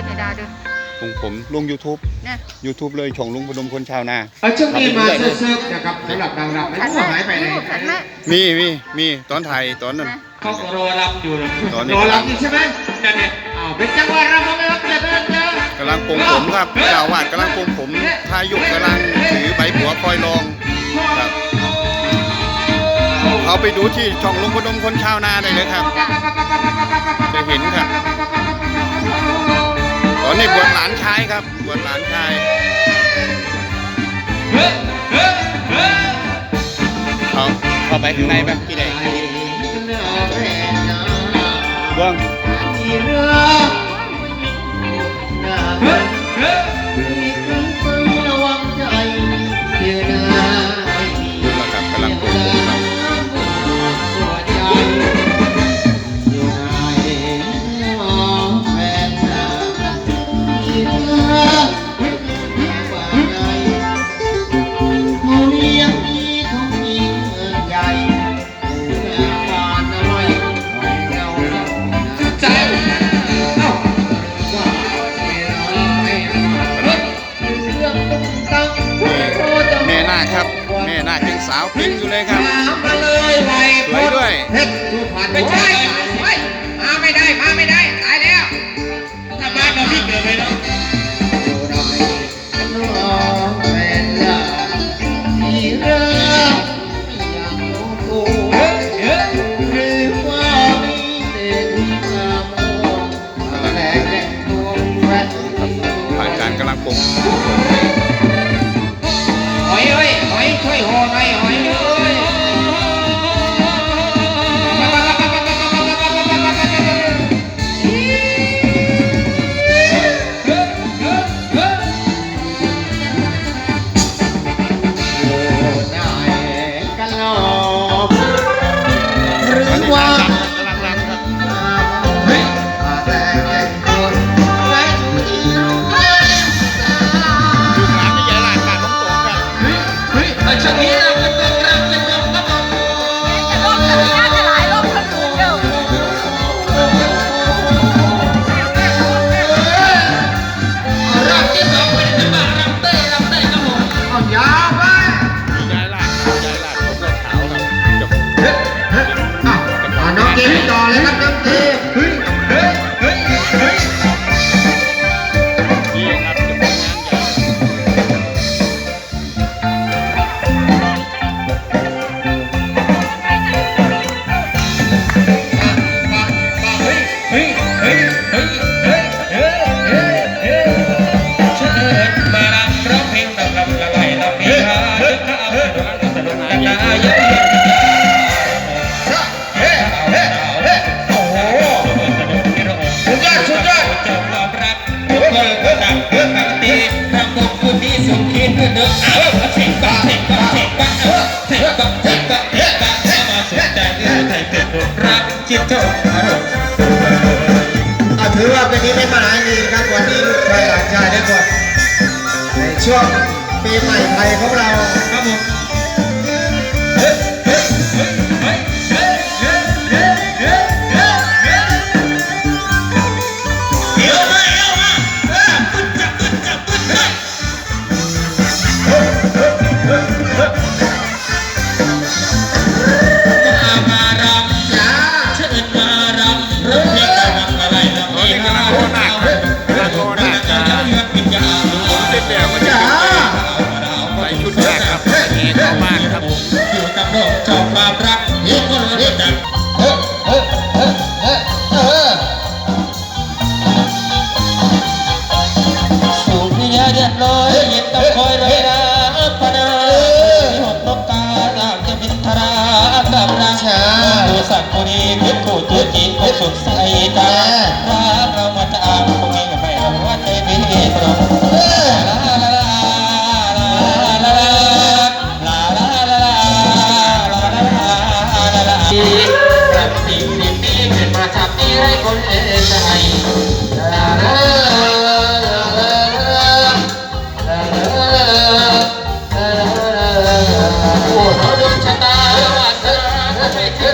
ฟในดาด้ของผมลงยูทูบนี่ยูทูบเลยของลุงพนมคนชาวนา เอาช่วงนี้มาเซิร์ฟนะครับสำหรับดังรำไม่รู้หายไปไหนมีมีมีตอนถ่ายตอนนั้นเขารอรับอยู่ตอนนี้ รอรับอยู่ใช่ไหมนั่นเนี่ยอ้าวเป็นจังหวะรับเขาไม่รับจ็บเลยเจอกำลังปลงผมครับเจ้าอวาดกำลังปลงผมพายุกำลังถือใบหัวคอยรอง ครับ เขาไปดูที่ช่องลุงพนมคนชาวนาได้เลยครับ จะเห็นครับ อนนี้บวชหลานชายครับบวชหลานชายเอาเข้าไปข้างในไปพี่แดงเบื้อง กำลังปรุงหอยเฮ้ยหอยช่วยห่อหน่อยหอย เป็นมหาดีครับวันนี้ลูกชายหลานชายได้บวชในช่วงปีใหม่ไทยของเราครับผม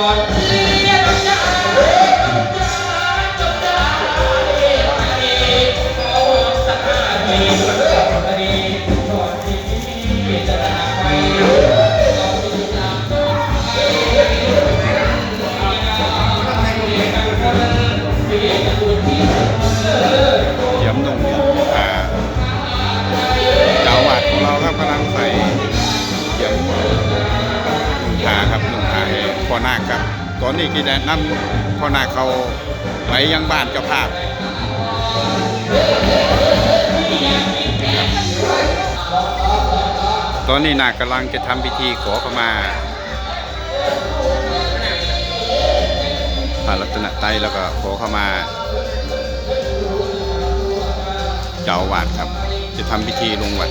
ก่ นาคครับ ตอนนี้กินแนะนำพ่อนาคเขาไปยังบ้านเจ้าภาพตอนนี้นาคกำลังจะทำพิธีขอขมาพระรัตนตรัยแล้วก็ขอขมา เจ้าอาวาดครับ จะทำพิธีลงวัด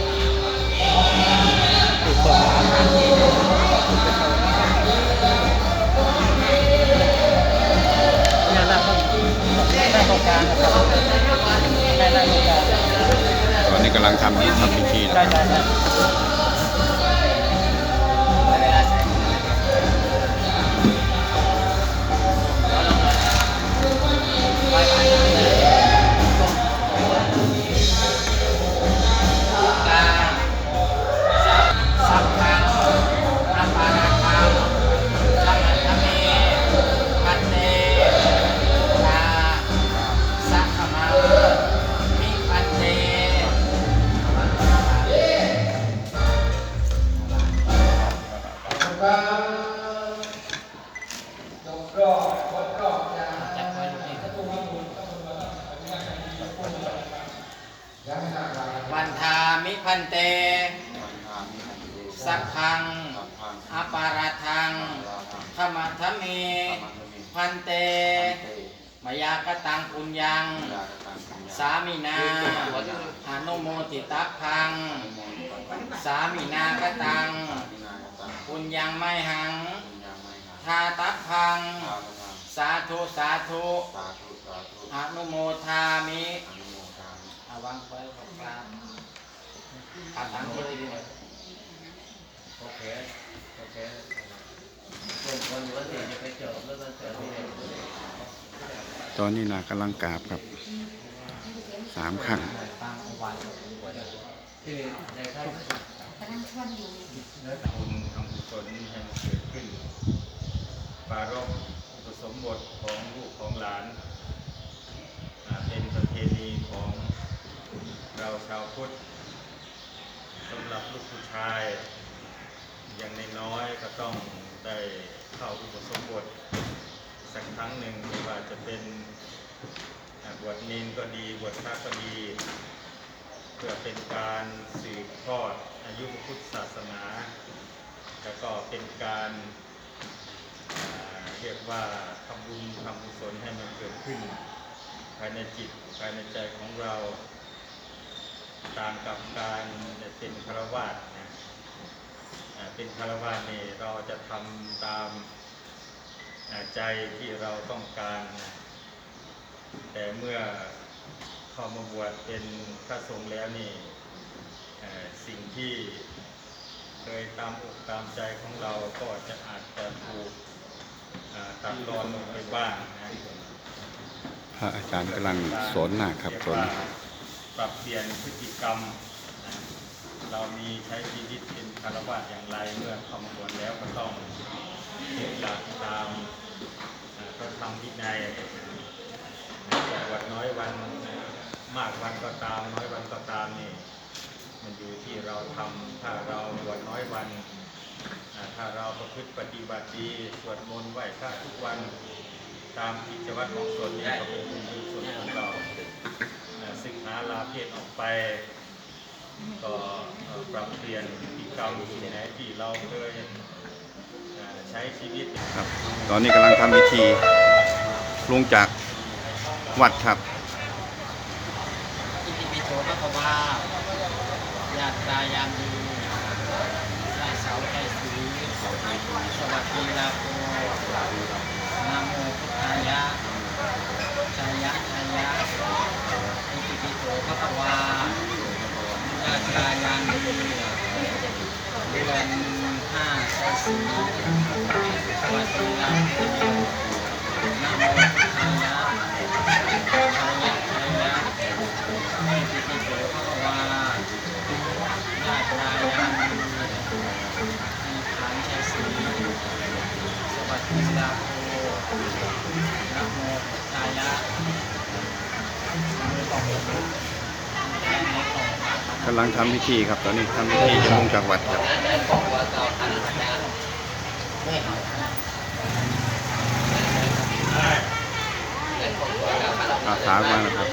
กำลังทำนี่ทำพิธีนะครับ วันทามิพันเต สักพังอปาราทังธรรมะธรรมเมพันเต มยากตังปุญญัง สามีนาอนุโมติตัพพัง สามีนากตังปุญญังไม่หัง ทาตัพพังสาธุสาธุอนุโมทามิอาวางไว้ของกลางอาตังคนดีเลยโอเคโอเคส่วนคนวันที่จะไปเจอเรื่องมันเกิดที่ไหนตอนนี้นากำลังกราบครับสามครั้งตั้งวันที่ในท่านบุญทำกุศลให้มันเกิดขึ้น ปารบอุปสมบทของลูกของหลาน เป็นประเพณีของเราชาวพุทธสำหรับลูกผู้ชาย อย่างนน้อยก็ต้องได้เข้าอุปสมบท สักครั้งหนึ่งไม่ว่าจะเป็นบวชเนนก็ดีบวชพระก็ดี เพื่อเป็นการสืบทอดอายุพระพุทธศาสนา แล้วก็เป็นการ เรียกว่าทำบุญทำกุศลให้มันเกิดขึ้น ภายในจิตภายในใจของเรา ตามกับการเป็นคารวาสนะเป็นคารวาสนี่เราจะทำตามใจที่เราต้องการนะแต่เมื่อเข้ามาบวชเป็นพระสงฆ์แล้วนี่สิ่งที่เคยตามอกตามใจของเราก็จะอาจจะถูก ตัดรอนลงไปบ้างพระอาจารย์กำลังสอนนาคครับสอนปรับเปลี่ยนพฤติกรรม เรามีใช้ชีวิตเป็นคารวะอย่างไรเมื่อเข้ามาบวชแล้วก็ต้องยึดหลักตามอ่าพระธรรมวินัยวชน้อยวันมากวันก็ตามน้อยวันก็ตามนี่มันอยู่ที่เราทำถ้าเราวชน้อยวัน ถ้าเราประพฤติปฏิบัติดีสวดมนต์ไหว้พระทุกวันตามกิจวัตรของตนนี่ก็เป็นบุญกุศลของเราสศึกหาลาเพศออกไป ก็เอ่อปรับเปลี่ยนพฤติกรรมที่ไหนที่เราเคยอ่าใช้ชีวิตครับ ตอนนี้กำลังทำพิธีลงจากวัดครับอิติปิโสภะคะวาญาติตายามดียาเสาใจ สวัสดีลาโภนะโมพุทธายะชายะชายะอิติปิโสภะคะวาญาติายามดีเดือนห้าสีสวัสดีลาโภนะโมพุทธายะ สวัสดิลาโภนะโมพุทธายะมือของมือแทนในของกำลังทำพิธีครับ ตอนนี้ทำพิธีจะลงจากวัดครับของวัดเก่าทันอาจารย์ไม่เอาอาสามานะครับ